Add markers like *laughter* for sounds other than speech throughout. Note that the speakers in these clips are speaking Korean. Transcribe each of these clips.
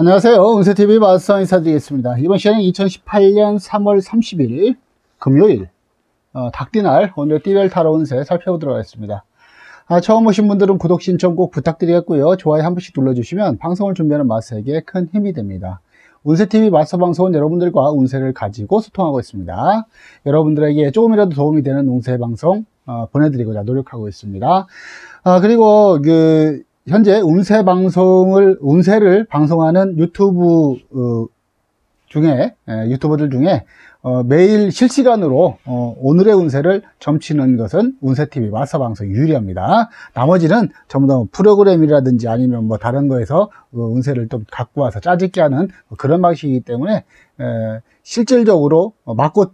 안녕하세요. 운세TV 마스터 인사드리겠습니다. 이번 시간은 2018년 3월 30일 금요일 어, 닭띠날 오늘 띠별 타로 운세 살펴보도록 하겠습니다. 아, 처음 오신 분들은 구독 신청 꼭 부탁드리겠고요. 좋아요 한 번씩 눌러주시면 방송을 준비하는 마스터에게 큰 힘이 됩니다. 운세TV 마스터 방송은 여러분들과 운세를 가지고 소통하고 있습니다. 여러분들에게 조금이라도 도움이 되는 운세 방송 어, 보내드리고자 노력하고 있습니다. 아, 그리고 그 현재 운세 방송을 운세를 방송하는 유튜브 어, 중에 에, 유튜버들 중에 어, 매일 실시간으로 어, 오늘의 운세를 점치는 것은 운세TV 마서 방송 유일합니다. 나머지는 전부 다 프로그램이라든지 아니면 뭐 다른 거에서 어, 운세를 좀 갖고 와서 짜집게 하는 그런 방식이기 때문에 에, 실질적으로 어, 맞고 어,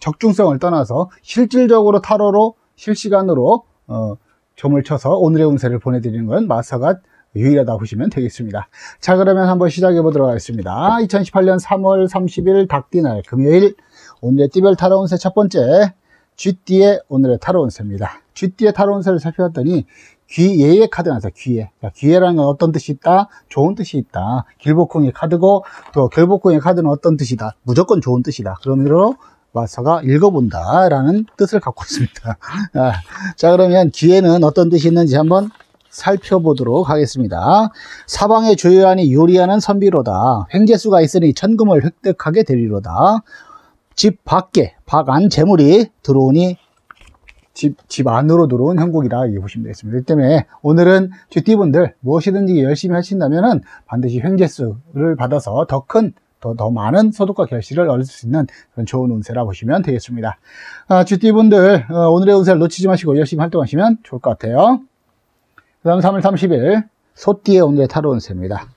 적중성을 떠나서 실질적으로 타로로 실시간으로 어, 점을 쳐서 오늘의 운세를 보내드리는 건 마스터가 유일하다 보시면 되겠습니다. 자 그러면 한번 시작해 보도록 하겠습니다. 2018년 3월 30일 닭띠날 금요일 오늘의 띠별 타로 운세 첫 번째 쥐띠의 오늘의 타로 운세입니다. 쥐띠의 타로 운세를 살펴봤더니 귀예의 카드 나서 귀예. 귀예라는 건 어떤 뜻이 있다? 좋은 뜻이 있다. 길복궁의 카드고 또 결복궁의 카드는 어떤 뜻이다? 무조건 좋은 뜻이다. 그러므로 마서가 읽어본다 라는 뜻을 갖고 있습니다. *laughs* 아, 자 그러면 기회는 어떤 뜻이 있는지 한번 살펴보도록 하겠습니다. 사방의 주요한이 요리하는 선비로다. 횡재수가 있으니 천금을 획득하게 되리로다. 집 밖에 박안 재물이 들어오니 집, 집 안으로 들어온 형국이라 이렇게 보시면 되겠습니다. 그 때문에 오늘은 쥐띠분들 무엇이든지 열심히 하신다면 반드시 횡재수를 받아서 더큰 더, 더 많은 소득과 결실을 얻을 수 있는 그런 좋은 운세라 보시면 되겠습니다. 아, GT분들 어, 오늘의 운세를 놓치지 마시고 열심히 활동하시면 좋을 것 같아요. 그 다음 3월 30일 소띠의 오늘의 타로 운세입니다.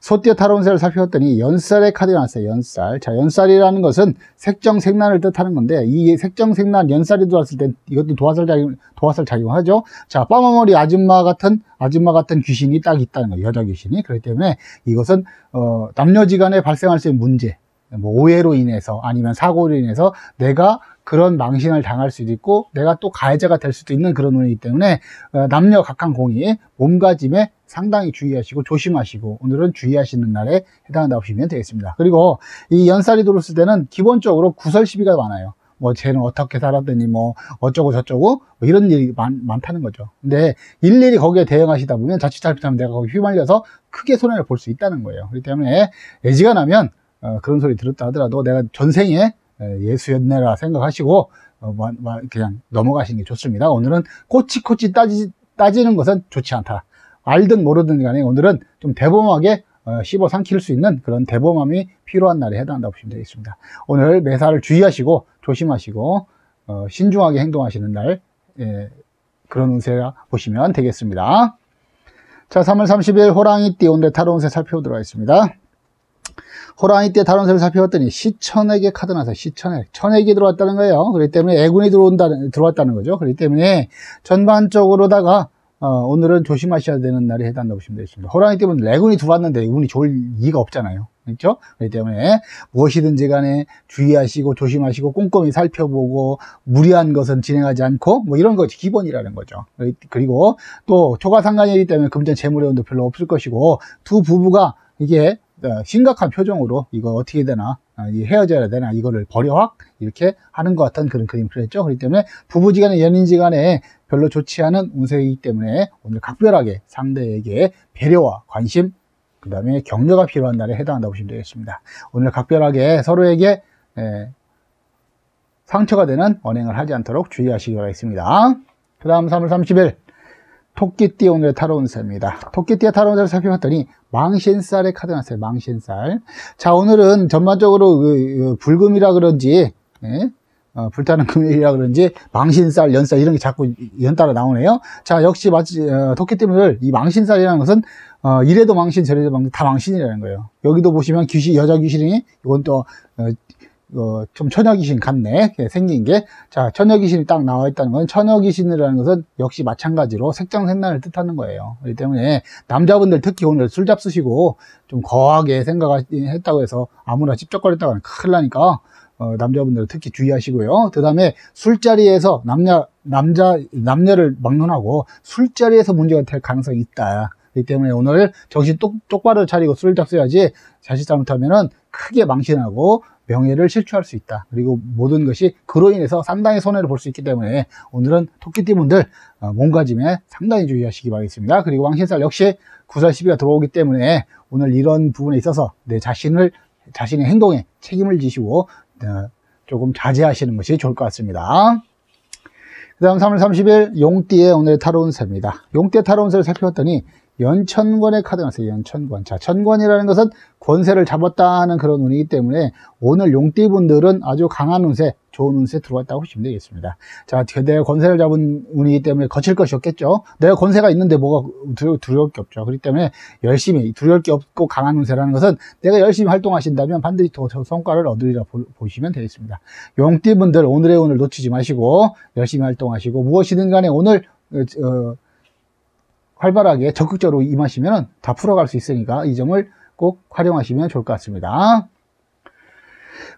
소띠의 타로 운세를 살펴봤더니 연살의 카드가 나왔어요. 연살. 자, 연살이라는 것은 색정색난을 뜻하는 건데 이 색정색난 연살이 들어왔을 때 이것도 도화살 작용, 도화살 작용하죠. 자, 빠마머리 아줌마 같은 아줌마 같은 귀신이 딱 있다는 거예요. 여자 귀신이. 그렇기 때문에 이것은 어, 남녀지간에 발생할 수 있는 문제, 뭐 오해로 인해서 아니면 사고로 인해서 내가 그런 망신을 당할 수도 있고 내가 또 가해자가 될 수도 있는 그런 운이기 때문에 어, 남녀 각항공이 몸가짐에 상당히 주의하시고 조심하시고 오늘은 주의하시는 날에 해당한다 고 보시면 되겠습니다. 그리고 이 연살이 들어왔을 때는 기본적으로 구설 시비가 많아요. 뭐 쟤는 어떻게 살았더니 뭐 어쩌고 저쩌고 뭐 이런 일이 많, 많다는 거죠. 근데 일일이 거기에 대응하시다 보면 자칫 잘못하면 내가 거기 휘말려서 크게 손해를 볼 수 있다는 거예요. 그렇기 때문에 애지가 나면 어, 그런 소리 들었다 하더라도 내가 전생에 예수였네라 생각하시고 어, 그냥 넘어가시는 게 좋습니다. 오늘은 꼬치꼬치 따지, 따지는 것은 좋지 않다. 알든 모르든 간에 오늘은 좀 대범하게 어, 씹어 삼킬 수 있는 그런 대범함이 필요한 날에 해당한다고 보시면 되겠습니다. 오늘 매사를 주의하시고 조심하시고 어, 신중하게 행동하시는 날 예, 그런 운세라 보시면 되겠습니다. 자, 3월 30일 호랑이띠 오늘 타로 운세 살펴보도록 하겠습니다. 호랑이 때 다른 새를 살펴봤더니 시천에게 카드 나서 시천액 천액이 들어왔다는 거예요. 그렇기 때문에 애군이 들어온다 들어왔다는 거죠. 그렇기 때문에 전반적으로다가 어, 오늘은 조심하셔야 되는 날이 해당한다고 보시면 되겠습니다. 호랑이 때문에 레군이 들어왔는데 운이 좋을 이가 없잖아요. 그렇죠? 그렇기 때문에 무엇이든지 간에 주의하시고 조심하시고 꼼꼼히 살펴보고 무리한 것은 진행하지 않고 뭐 이런 것이 기본이라는 거죠. 그리고 또 초과상관이기 때문에 금전 재물의 운도 별로 없을 것이고 두 부부가 이게 어, 심각한 표정으로 이거 어떻게 되나 아, 헤어져야 되나 이거를 버려 확 이렇게 하는 것 같은 그런 그림 그렸죠. 그렇기 때문에 부부지간에 연인지간에 별로 좋지 않은 운세이기 때문에 오늘 각별하게 상대에게 배려와 관심 그 다음에 격려가 필요한 날에 해당한다고 보시면 되겠습니다. 오늘 각별하게 서로에게 에, 상처가 되는 언행을 하지 않도록 주의하시기 바라겠습니다. 그 다음 3월 30일 토끼띠 오늘의 타로 운세입니다. 토끼띠의 타로 운세를 살펴봤더니 망신살의 카드 나왔어요. 망신살. 자 오늘은 전반적으로 그, 그 불금이라 그런지 예? 어, 불타는 금요일이라 그런지 망신살, 연살 이런 게 자꾸 연따라 나오네요. 자 역시 마치 어, 토끼띠분들 이 망신살이라는 것은 어, 이래도 망신 저래도 망신 다 망신이라는 거예요. 여기도 보시면 귀신 여자 귀신이 이건 또 어, 어, 좀 처녀귀신 같네. 생긴 게. 자 처녀귀신이 딱 나와 있다는 건 처녀귀신이라는 것은 역시 마찬가지로 색정색난을 뜻하는 거예요. 그렇기 때문에 남자분들 특히 오늘 술 잡수시고 좀 거하게 생각했다고 해서 아무나 찝쩍거렸다가 큰일 나니까 어, 남자분들 특히 주의하시고요. 그 다음에 술자리에서 남녀 남자 남녀를 막론하고 술자리에서 문제가 될 가능성이 있다. 그렇기 때문에 오늘 정신 똑, 똑바로 차리고 술을 잡숴야지 자칫 잘못하면은 크게 망신하고 명예를 실추할 수 있다. 그리고 모든 것이 그로 인해서 상당히 손해를 볼 수 있기 때문에 오늘은 토끼띠 분들 어, 몸가짐에 상당히 주의하시기 바라겠습니다. 그리고 왕신살 역시 9살 12가 들어오기 때문에 오늘 이런 부분에 있어서 내 자신을 자신의 행동에 책임을 지시고 어, 조금 자제하시는 것이 좋을 것 같습니다. 그 다음 3월 30일 용띠의 오늘의 타로 운세입니다. 용띠의 타로 운세를 살펴봤더니 연천권의 카드가 나왔어요. 연천권. 자, 천권이라는 것은 권세를 잡았다는 그런 운이기 때문에 오늘 용띠분들은 아주 강한 운세, 좋은 운세 들어왔다고 보시면 되겠습니다. 자, 내가 권세를 잡은 운이기 때문에 거칠 것이 없겠죠. 내가 권세가 있는데 뭐가 두려, 두려울 게 없죠. 그렇기 때문에 열심히 두려울 게 없고 강한 운세라는 것은 내가 열심히 활동하신다면 반드시 더 성과를 얻으리라 보, 시면 되겠습니다. 용띠분들 오늘의 운을 놓치지 마시고 열심히 활동하시고 무엇이든 간에 오늘 어, 활발하게 적극적으로 임하시면 다 풀어갈 수 있으니까 이 점을 꼭 활용하시면 좋을 것 같습니다.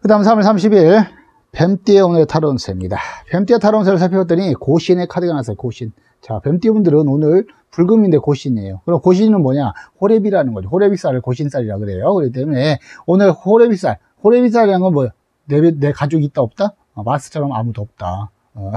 그 다음 3월 30일 뱀띠의 오늘의 타론세입니다. 뱀띠의 타론세를 살펴봤더니 고신의 카드가 나왔어요. 고신. 자, 뱀띠 분들은 오늘 불금인데 고신이에요. 그럼 고신은 뭐냐? 호래비라는 거죠. 호래비쌀을 고신쌀이라 그래요. 그렇기 때문에 오늘 호래비쌀, 호래비쌀이라는 건 뭐예요? 내, 내 가족이 있다 없다? 어, 마스처럼 아무도 없다. 어,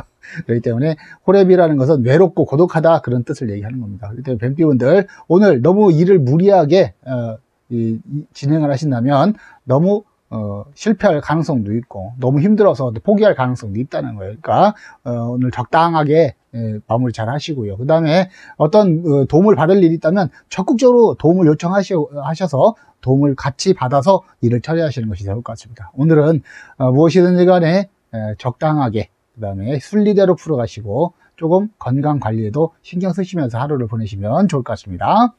그렇기 때문에 호랩이라는 것은 외롭고 고독하다 그런 뜻을 얘기하는 겁니다. 그렇기 때문에 뱀띠분들 오늘 너무 일을 무리하게 어, 이, 이, 진행을 하신다면 너무 어, 실패할 가능성도 있고 너무 힘들어서 포기할 가능성도 있다는 거예요. 그러니까 어, 오늘 적당하게 예, 마무리 잘 하시고요. 그 다음에 어떤 어, 도움을 받을 일이 있다면 적극적으로 도움을 요청하셔서 도움을 같이 받아서 일을 처리하시는 것이 좋을 것 같습니다. 오늘은 어, 무엇이든지 간에 에, 적당하게 그 다음에 순리대로 풀어가시고 조금 건강 관리에도 신경 쓰시면서 하루를 보내시면 좋을 것 같습니다.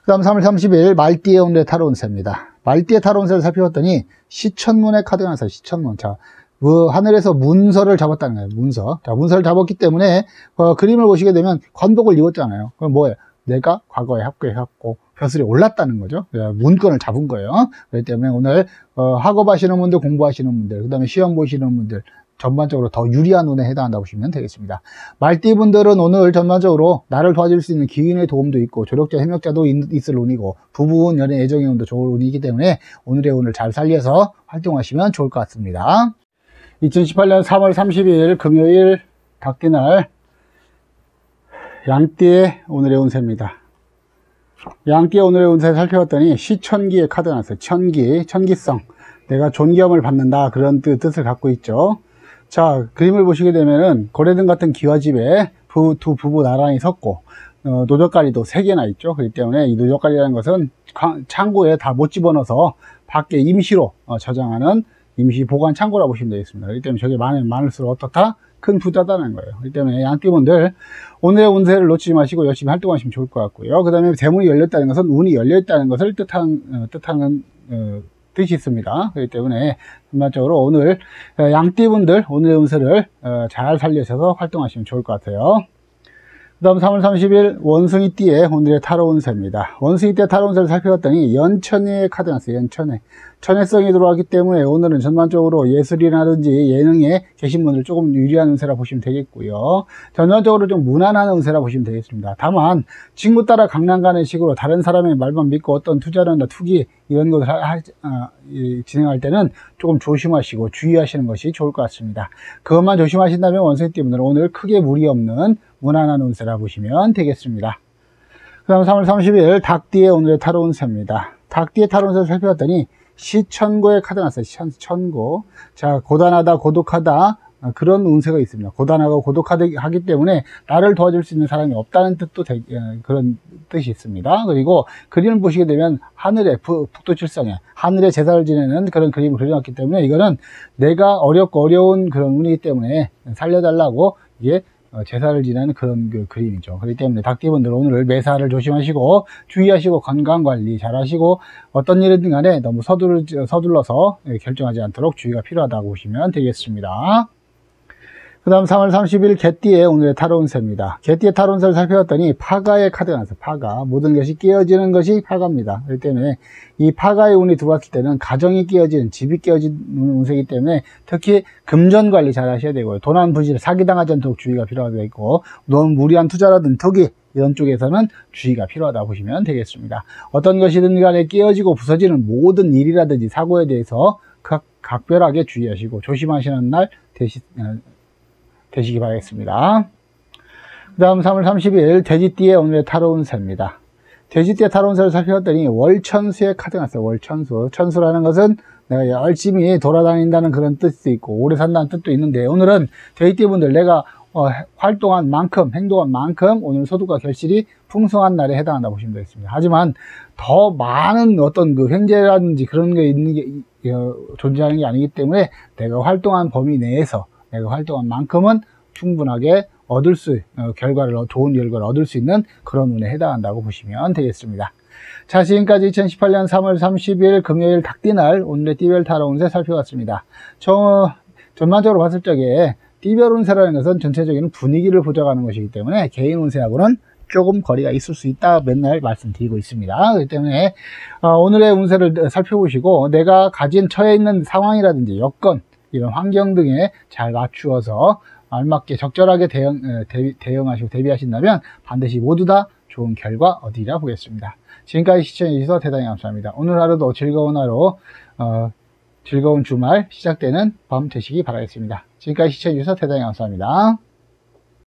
그 다음 3월 30일 말띠의 오늘의 타로운세입니다. 말띠의 타로운세를 살펴봤더니 시천문의 카드가 나서 시천문. 자, 그 하늘에서 문서를 잡았다는 거예요. 문서. 자, 문서를 잡았기 때문에 어, 그림을 보시게 되면 관복을 입었잖아요. 그럼 뭐예요? 내가 과거에 합격해갖고 벼슬이 올랐다는 거죠. 예, 문건을 잡은 거예요. 그렇기 때문에 오늘 어, 학업하시는 분들, 공부하시는 분들, 그 다음에 시험 보시는 분들, 전반적으로 더 유리한 운에 해당한다고 보시면 되겠습니다. 말띠분들은 오늘 전반적으로 나를 도와줄 수 있는 기운의 도움도 있고 조력자, 협력자도 있을 운이고 부부운 연애, 애정의 운도 좋은 운이기 때문에 오늘의 운을 잘 살려서 활동하시면 좋을 것 같습니다. 2018년 3월 30일 금요일 닭띠날 양띠의 오늘의 운세입니다. 양띠의 오늘의 운세 살펴봤더니 시천기의 카드가 나왔어요. 천기, 천기성. 내가 존경을 받는다 그런 뜻을 갖고 있죠. 자, 그림을 보시게 되면은 고래등 같은 기와집에 부, 두 부부 나란히 섰고 어, 노젓가리도 세 개나 있죠. 그렇기 때문에 이 노젓가리라는 것은 창고에 다 못 집어넣어서 밖에 임시로 어, 저장하는 임시 보관 창고라 보시면 되겠습니다. 그렇기 때문에 저게 많으면 많을수록 어떻다? 큰 부자다는 거예요. 그렇기 때문에 양띠분들 오늘의 운세를 놓치지 마시고 열심히 활동하시면 좋을 것 같고요. 그 다음에 대문이 열렸다는 것은 운이 열려있다는 것을 뜻한, 어, 뜻하는 어, 뜻이 있습니다. 그렇기 때문에 전반적으로 오늘 어, 양띠분들 오늘의 운세를 어, 잘 살려셔서 활동하시면 좋을 것 같아요. 그 다음 3월 30일 원숭이띠의 오늘의 타로 운세입니다. 원숭이띠의 타로 운세를 살펴봤더니 연천의 카드 나왔어요. 연천의. 천혜성이 들어왔기 때문에 오늘은 전반적으로 예술이라든지 예능에 계신 분들 조금 유리한 운세라 보시면 되겠고요. 전반적으로 좀 무난한 운세라 보시면 되겠습니다. 다만 친구 따라 강남 가는 식으로 다른 사람의 말만 믿고 어떤 투자나 투기 이런 것을 하, 아, 진행할 때는 조금 조심하시고 주의하시는 것이 좋을 것 같습니다. 그것만 조심하신다면 원숭이띠 분들은 오늘 크게 무리 없는 무난한 운세라 보시면 되겠습니다. 그 다음 3월 30일 닭띠의 오늘의 타로 운세입니다. 닭띠의 타로 운세를 살펴봤더니 시천고의 카드 나왔어요. 천고. 자, 고단하다, 고독하다. 아, 그런 운세가 있습니다. 고단하고 고독하기 때문에 나를 도와줄 수 있는 사람이 없다는 뜻도 되, 어, 그런 뜻이 있습니다. 그리고 그림을 보시게 되면 하늘에 북도칠성에 하늘에 제사를 지내는 그런 그림을 그려놨기 때문에 이거는 내가 어렵고 어려운 그런 운이기 때문에 살려달라고 이게 어, 제사를 지내는 그런 그 그림이죠. 그렇기 때문에 닭띠분들 오늘 매사를 조심하시고 주의하시고 건강관리 잘 하시고 어떤 일이든 간에 너무 서둘, 서둘러서 결정하지 않도록 주의가 필요하다고 보시면 되겠습니다. 그 다음 3월 30일 개띠의 오늘의 타로운세입니다. 개띠의 타로운세를 살펴봤더니 파가의 카드가 나왔어요. 파가. 모든 것이 깨어지는 것이 파가입니다. 그렇기 때문에 이 파가의 운이 들어왔을 때는 가정이 깨어지는, 집이 깨어지는 운세이기 때문에 특히 금전 관리 잘 하셔야 되고요. 도난 부실, 사기당하지 않도록 주의가 필요하다 있고 너무 무리한 투자라든 투기 이런 쪽에서는 주의가 필요하다 보시면 되겠습니다. 어떤 것이든 간에 끼어지고 부서지는 모든 일이라든지 사고에 대해서 각, 각별하게 주의하시고 조심하시는 날 되시, 어, 되시기 바라겠습니다. 그 다음 3월 30일 돼지띠의 오늘의 타로 운세입니다. 돼지띠의 타로 운세를 살펴봤더니 월천수의 카드가 났어요. 월천수. 천수라는 것은 내가 열심히 돌아다닌다는 그런 뜻도 있고 오래 산다는 뜻도 있는데 오늘은 돼지띠 분들 내가 어, 활동한 만큼 행동한 만큼 오늘 소득과 결실이 풍성한 날에 해당한다 보시면 되겠습니다. 하지만 더 많은 어떤 그 횡재라든지 그런 게 있는 게 어, 존재하는 게 아니기 때문에 내가 활동한 범위 내에서 내가 활동한 만큼은 충분하게 얻을 수 어, 결과를 좋은 결과를 얻을 수 있는 그런 운에 해당한다고 보시면 되겠습니다. 자 지금까지 2018년 3월 30일 금요일 닭띠날 오늘의 띠별 타로 운세 살펴봤습니다. 저 전반적으로 봤을 적에 띠별 운세라는 것은 전체적인 분위기를 보장하는 것이기 때문에 개인 운세하고는 조금 거리가 있을 수 있다 맨날 말씀드리고 있습니다. 그렇기 때문에 어, 오늘의 운세를 살펴보시고 내가 가진 처해 있는 상황이라든지 여건 이런 환경 등에 잘 맞추어서 알맞게 적절하게 대응, 대비, 대응하시고 대비하신다면 반드시 모두 다 좋은 결과 얻으리라 보겠습니다. 지금까지 시청해주셔서 대단히 감사합니다. 오늘 하루도 즐거운 하루, 어, 즐거운 주말 시작되는 밤 되시기 바라겠습니다. 지금까지 시청해주셔서 대단히 감사합니다.